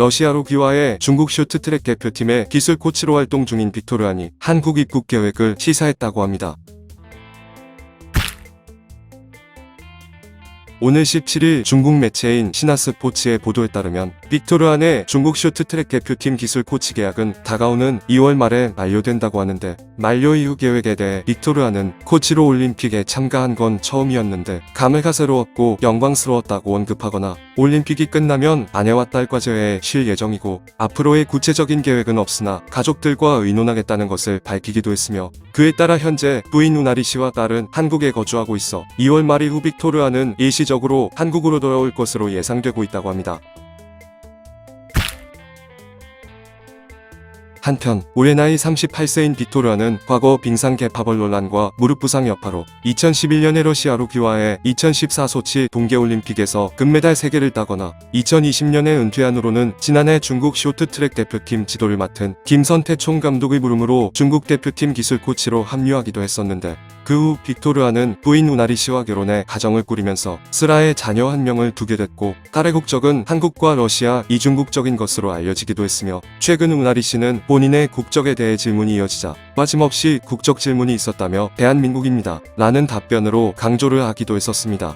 러시아로 귀화해 중국 쇼트트랙 대표팀의 기술 코치로 활동 중인 빅토르안이 한국 입국 계획을 시사했다고 합니다. 오늘 17일 중국 매체인 시나스포츠의 보도에 따르면 빅토르안의 중국 쇼트트랙 대표팀 기술 코치 계약은 다가오는 2월 말에 만료된다고 하는데 만료 이후 계획에 대해 빅토르안은 코치로 올림픽에 참가한 건 처음이었는데 감회가 새로웠고 영광스러웠다고 언급하거나 올림픽이 끝나면 아내와 딸과 제외에 쉴 예정이고 앞으로의 구체적인 계획은 없으나 가족들과 의논하겠다는 것을 밝히기도 했으며 그에 따라 현재 부인 우나리 씨와 딸은 한국에 거주하고 있어 2월 말 이 후 빅토르아는 일시적으로 한국으로 돌아올 것으로 예상되고 있다고 합니다. 한편 올해 나이 38세인 빅토르아는 과거 빙상 개파벌 논란과 무릎 부상 여파로 2011년에 러시아로 귀화해 2014 소치 동계올림픽에서 금메달 3개를 따거나 2020년에 은퇴한 후로는 지난해 중국 쇼트트랙 대표팀 지도를 맡은 김선태 총감독의 부름으로 중국 대표팀 기술 코치로 합류하기도 했었는데 그 후 빅토르아는 부인 우나리 씨와 결혼해 가정을 꾸리면서 스라에 자녀 한 명을 두게 됐고 딸의 국적은 한국과 러시아 이중국적인 것으로 알려지기도 했으며 최근 우나리 씨는 본인의 국적에 대해 질문이 이어지자 빠짐없이 국적 질문이 있었다며 대한민국입니다 라는 답변으로 강조를 하기도 했었습니다.